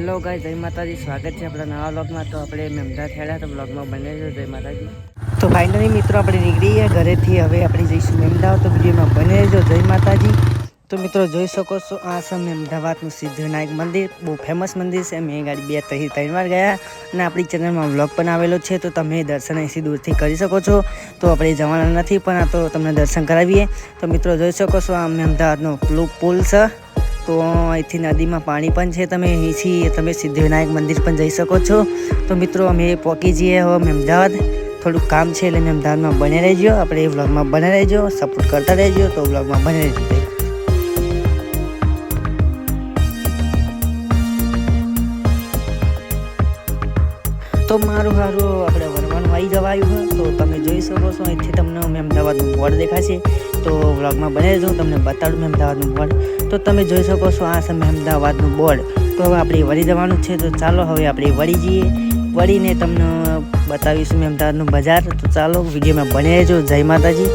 Hello ગાય જય માતાજી, સ્વાગત છે આપણા નવા બ્લોગમાં તો આપણે મેમદા થયેલા તો બ્લોગમાં બને છે. જય માતાજી. તો ફાઇનલી મિત્રો, આપણે નીકળી ગયા ઘરેથી. હવે આપણે જઈશું મેમદાવ તો વિડીયોમાં બને રહેજો. જય માતાજી. તો મિત્રો, જોઈ શકો છો, આ છે અમદાવાદનું સિદ્ધિવિનાયક મંદિર. બહુ ફેમસ મંદિર છે. મેં ગાડી બે, ત્રણ ત્રણ વાર ગયા અને આપણી ચેનલમાં વ્લોગ પણ આવેલો છે. તો તમે દર્શન અહીંથી દૂરથી કરી શકો છો. તો આપણે જવાના નથી, પણ આ તો તમને દર્શન કરાવીએ. તો મિત્રો, જોઈ શકો છો, આ અમદાવાદનો પુલ છે. તો અહીંથી નદીમાં પાણી પણ છે. તમે અહીંથી તમે સિદ્ધિવિનાયક મંદિર પણ જઈ શકો છો. તો મિત્રો, અમે પહોંચી જઈએ હવે અમે અમદાવાદ. થોડુંક કામ છે એટલે અમે અમદાવાદમાં બને રહેજો. આપણે એ વ્લોગમાં બને રહેજો. સપોર્ટ કરતા રહેજો. તો વ્લોગમાં બને રહેજો. તો મારું સારું આપણે વરવાનું આવી જવાયું તો તમે જોઈ શકો છો, અહીંથી તમને અમે અમદાવાદનું બોર્ડ દેખાશે. તો વ્લોગમાં બને હું તમને બતાડું અમદાવાદનું બોર્ડ. તો તમે જોઈ શકો છો આ સમય અમદાવાદનું બોર્ડ. તો હવે આપણે વળી જવાનું છે, તો ચાલો હવે આપણે વળી જઈએ. વળીને તમને બતાવીશું મેં અમદાવાદનું બજાર. તો ચાલો વિડીયોમાં બને જો જય માતાજી.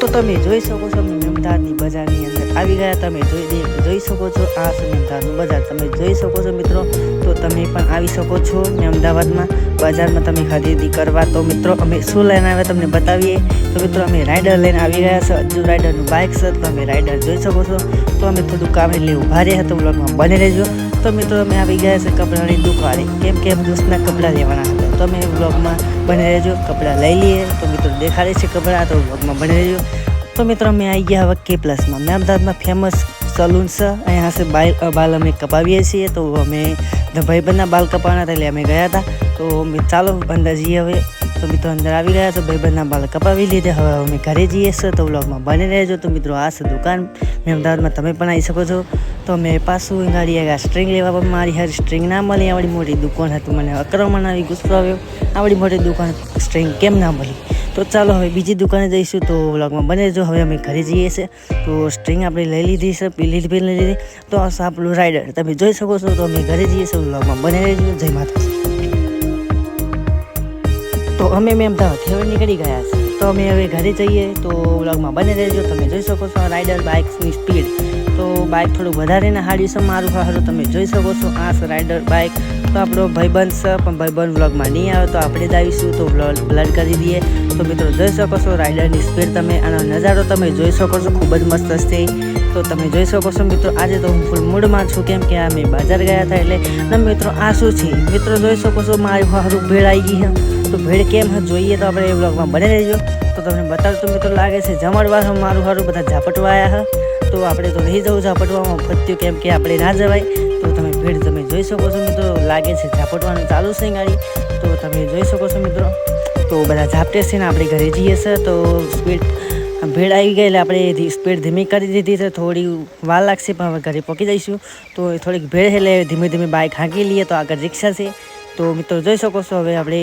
તો તમે જોઈ શકો છો, અમે અમદાવાદની બજારની અંદર આવી ગયા. તમે જોઈ જોઈ શકો છો આ અમદાવાદનું બજાર. તમે જોઈ શકો છો મિત્રો, તો તમે પણ આવી શકો છો ને અમદાવાદમાં. બજારમાં તમે ખરીદી કરવા તો મિત્રો, અમે શું લઈને આવ્યા તમને બતાવીએ. તો મિત્રો, અમે રાઈડર લઈને આવી ગયા છે. હજુ રાઇડરનું બાઇક છે, તો તમે રાઇડર જોઈ શકો છો. તો અમે થોડું કામ એટલે ઊભા રહ્યા તો બ્લોગમાં બની રહેજો. તો મિત્રો, અમે આવી ગયા છે કપડાની દુકાને. કેમ કે એમ દોસ્તના કપડાં લેવાના હતા. તો અમે બ્લોગમાં બની રહેજો. કપડાં લઈ લઈએ. તો મિત્રો, દેખાડે છે કપડાં. તો બ્લોગમાં બની રહેજો. તો મિત્રો, અમે આવી ગયા હવે કે પ્લસમાં મેં. અમદાવાદમાં ફેમસ સલૂન અહીંયા છે બાલ બાલ અમે કપાવીએ છીએ. તો અમે ભાઈબંધના બાલ કપાવવાના હતા એટલે અમે ગયા હતા. તો અમે ચાલો અંદર જઈએ હવે. તો મિત્રો અંદર આવી ગયા તો ભાઈબંધના બાલ કપાવી લીધે. હવે અમે ઘરે જઈએ છીએ. તો વ્લોગમાં બની રહેજો. તો મિત્રો આ છે દુકાન. મેં અમદાવાદમાં તમે પણ આવી શકો છો. તો મેં પાછું ગાડી આગળ સ્ટ્રિંગ લેવા પણ મારી હારી સ્ટ્રિંગ ના મળી. આવડી મોટી દુકાન હતી. મને અક્રમણ આવી ગુસ્સો આવ્યો. આવડી મોટી દુકાન સ્ટ્રિંગ કેમ ના મળી? તો ચાલો હવે બીજી દુકાને જઈશું તો વ્લોગમાં બને જો હવે અમે ઘરે જઈએ છીએ. તો સ્ટ્રિંગ આપણે લઈ લીધી છે, પીલી પી લીધી. તો આ આપણું રાઈડર તમે જોઈ શકો છો તો અમે ઘરે જઈએ છીએ, વ્લોગમાં બને રહેજો. જય માતાજી. તો અમે મેં અમદાવાદ હવે નીકળી ગયા છે તો અમે હવે ઘરે જઈએ તો વ્લોગમાં બને રહેજો. તમે જોઈ શકો છો રાઈડર બાઇક્સની સ્પીડ તો બાઇક થોડું વધારે ને હાડી છે, મારું હારું. તમે જોઈ શકો છો આ રાઇડર બાઇક તો આપણો ભાઈબંધ છે, પણ ભાઈબંધ વ્લોગમાં નહીં આવે તો આપણે જ આવીશું. તો બ્લડ કરી દઈએ. તો મિત્રો જોઈ શકો છો રાઈડરની સ્પીડ તમે આનો નજારો તમે જોઈ શકો છો. ખૂબ જ મસ્ત છે. તો તમે જોઈ શકો છો મિત્રો, આજે તો હું ફૂલ મૂડમાં છું, કેમ કે આ મેં બજાર ગયા હતા એટલે. ને મિત્રો, આ શું છે? મિત્રો, જોઈ શકો છો મારી હારું ભેળ આવી ગઈ છે. તો ભેળ કેમ છે જોઈએ તો આપણે એ બ્લોગમાં બને રહેજો. તો તમને બતાવું તો મિત્રો લાગે છે જમણવાર મારું હારું, બધા ઝાપટવા આવ્યા છે. તો આપણે તો નહીં જવું ઝાપટવામાં ફત્યું કેમ કે આપણે ના જવાય. તો તમે ભેળ તમે જોઈ શકો છો મિત્રો, લાગે છે ઝાપટવાનું ચાલુ છે ગાડી. તો તમે જોઈ શકો છો મિત્રો. તો બધા ઝાપટે છે ને આપણે ઘરે જઈએ છે, તો સ્પીડ ભેળ આવી ગઈ એટલે આપણે સ્પીડ ધીમી કરી દીધી છે. થોડી વાર લાગશે પણ હવે ઘરે પહોંચી જઈશું. તો થોડીક ભેળ એટલે ધીમે ધીમે બાઇક હાંકી લઈએ તો આગળ રિક્ષા છે. તો મિત્રો જોઈ શકો છો, હવે આપણે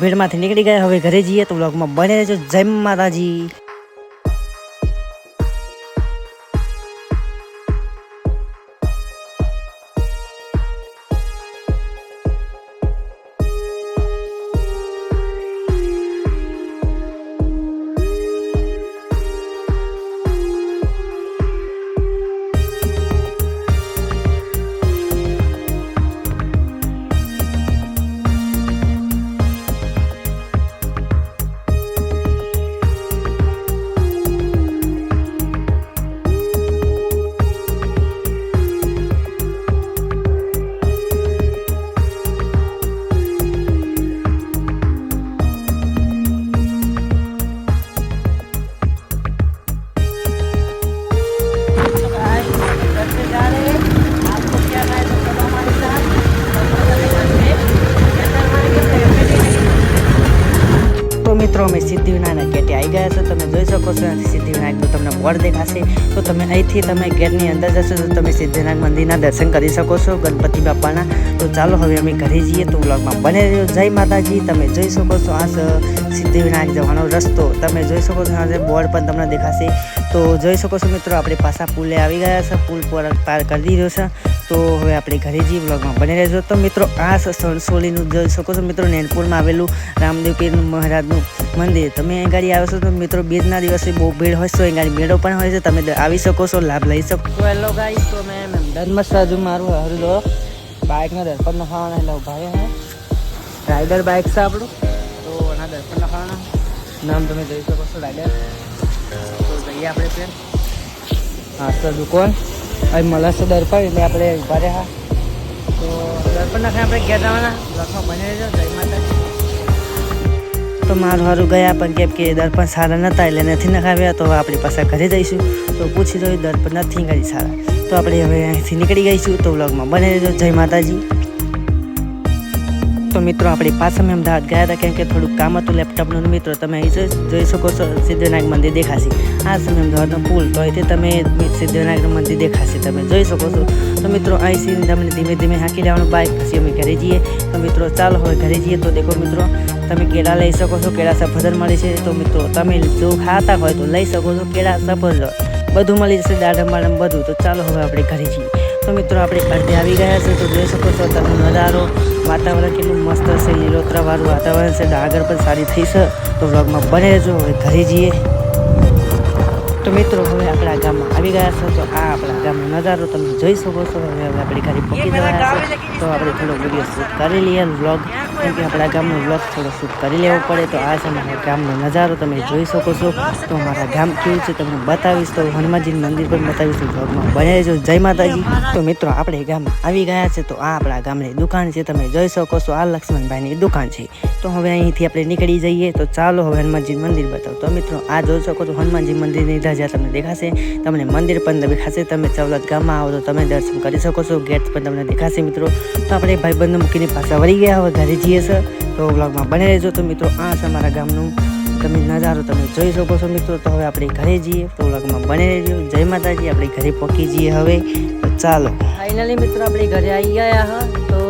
ભીડમાંથી નીકળી ગયા. હવે ઘરે જઈએ તો બ્લોગમાં બને રહેજો. જય માતાજી. મિત્રો, અમે સિદ્ધિવિનાયક ગેટે આવી ગયા છો. તમે જોઈ શકો છો સિદ્ધિવિનાયકનું તમને બોર્ડ દેખાશે. તો તમે અહીંથી તમે ગેટની અંદર જશો તો તમે સિદ્ધિવિનાયક મંદિરના દર્શન કરી શકો છો, ગણપતિ બાપાના. તો ચાલો હવે અમે ઘરે જઈએ તો બ્લોગમાં બને રહ્યો. જય માતાજી, તમે જોઈ શકો છો, આ સિદ્ધિવિનાયક જવાનો રસ્તો તમે જોઈ શકો છો, આજે બોર્ડ પણ તમને દેખાશે. તો જોઈ શકો છો મિત્રો, આપણે પાછા પુલે આવી ગયા છે, પુલ પર પાર કરી દીધો છે. તો હવે આપણે ઘરે જઈ બ્લોગમાં બની રહેજો. તો મિત્રો, આ સણસોલીનું જોઈ શકો છો મિત્રો, નેનપુરમાં આવેલું રામદેવ પીર મહારાજનું મંદિર. તમે અહીં ગાડી આવો છો તો મિત્રો, બીજના દિવસે બહુ ભીડ હોય છે અહીં ગાડી મેળો પણ હોય છે. તમે આવી શકો છો, લાભ લઈ શકો. હેલો ગાઈ તો મેં ધર્મસ્થાજુ મારું હરલો બાઇકનો દર્પણ નખાવાના એટલે ઊભા રાઇડર બાઇક છે આપણું. દર્પણ નખાવાના નામ તમે જોઈ શકો છો રાઈડર તો જઈએ આપણે ફેર. હા સર દુકાન હવે મળશે દર્પણ, એટલે આપણે ઊભા રહ્યા. તો દર્પણ નાખે આપણે ઘેર જવાના. બ્લોકમાં બની રહેજો. જય માતાજી. તો મારું હારું ગયા, પણ કેમ કે દર્પણ સારા નહોતા એટલે નથી નખાવ્યા, તો આપણી પાસે ઘરે જઈશું. તો પૂછી જોયું, દર્પણ નથી કરી સારા. તો આપણે હવે અહીંથી નીકળી ગઈશું. તો વ્લોગમાં બને રહેજો. જય માતાજી. તો મિત્રો, આપણી પાછા મેં અમદાવાદ ગયા હતા કેમ કે થોડુંક કામ હતું લેપટોપનું મિત્રો, તમે અહીં જોઈ શકો છો, સિદ્ધિવિનાયક મંદિર દેખાશે. આ સમય અમદાવાદનો પુલ, તો અહીંથી તમે સિદ્ધવિનાયકનું મંદિર દેખાશે તમે. જોઈ શકો છો. તો મિત્રો અહીંથી તમને ધીમે ધીમે હાંકી લેવાનું બાઇક પછી અમે ઘરે જઈએ. તો મિત્રો, ચાલો હવે ઘરે જઈએ. તો દેખો મિત્રો, તમે કેળા લઈ શકો છો, કેળા સફરજન મળે છે. તો મિત્રો, તમે જો ખાતા હોય તો લઈ શકો છો કેળા સફરજન. બધું મળી જશે દાડમ બાડમ બધું. તો ચાલો હવે આપણે ઘરે જઈએ. તો મિત્રો આપણે અડધે આવી ગયા છે, તો જોઈ શકો છો તમે નજારો. વાતાવરણ કેટલું મસ્ત છે લીલોતરાવાળું વાતાવરણ છે આગળ પણ સારી થઈ છે. તો વ્લોગમાં બને રહેજો, હવે ઘરે જઈએ. તો મિત્રો, હવે આપણા ગામમાં આવી ગયા છે તો આ આપણા ગામનો નજારો તમે જોઈ શકો છો. હવે હવે આપણે ઘરે પહોંચી ગયા છે. તો આપણે થોડો વીડિયો શૂટ કરી લઈએ વ્લોગ કેમ કે આપણા ગામનો વ્લોગ થોડો શૂટ કરી લેવો પડે તો આ છે મારા ગામનો નજારો તમે જોઈ શકો છો. તો મારા ગામ કેવું છે તમને બતાવીશ તો હનુમાનજી મંદિર પણ બતાવીશ વ્લોગમાં બને જો જય માતાજી. તો મિત્રો આપણે ગામમાં આવી ગયા છે તો આ આપણા ગામની દુકાન છે તમે જોઈ શકો છો આ લક્ષ્મણભાઈની દુકાન છે. તો હવે અહીંથી આપણે નીકળી જઈએ તો ચાલો હવે હનુમાનજી મંદિર બતાવો. તો મિત્રો આ જોઈ શકો છો હનુમાનજી મંદિરની ધજા તમને દેખાશે તમને મંદિર પણ દેખાશે તમે ચવલત ગામમાં આવો તો તમે દર્શન કરી શકો છો, ગેટ પણ તમને દેખાશે મિત્રો. તો આપણે ભાઈબંધ મૂકીને પાછા વળી ગયા હવે ઘરે જઈએ છે તો વ્લોગમાં બને રહેજો તો મિત્રો, આ છે અમારા ગામનું. તમે નજારો તમે જોઈ શકો છો મિત્રો. તો હવે આપણે ઘરે જઈએ, તો વ્લોગમાં બને રહેજો. જય માતાજી, આપણે ઘરે પહોંચી જઈએ હવે. તો ચાલો. ફાઇનલી મિત્રો, આપણે ઘરે આવી ગયા હા. તો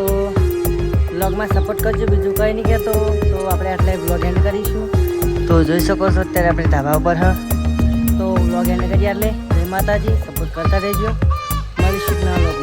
વ્લોગમાં સપોર્ટ કરજો, બીજું કંઈ નહીં કહેતો. તો આપણે આટલે વ્લોગ એન્ડ કરીશું. તો જોઈ શકો છો, અત્યારે આપણે ધાબા ઉપર હા. તો વ્લોગ એને કરી એટલે જય માતાજી સપોર્ટ કરતા રહેજો. મારી શીખના વ્લોગમાં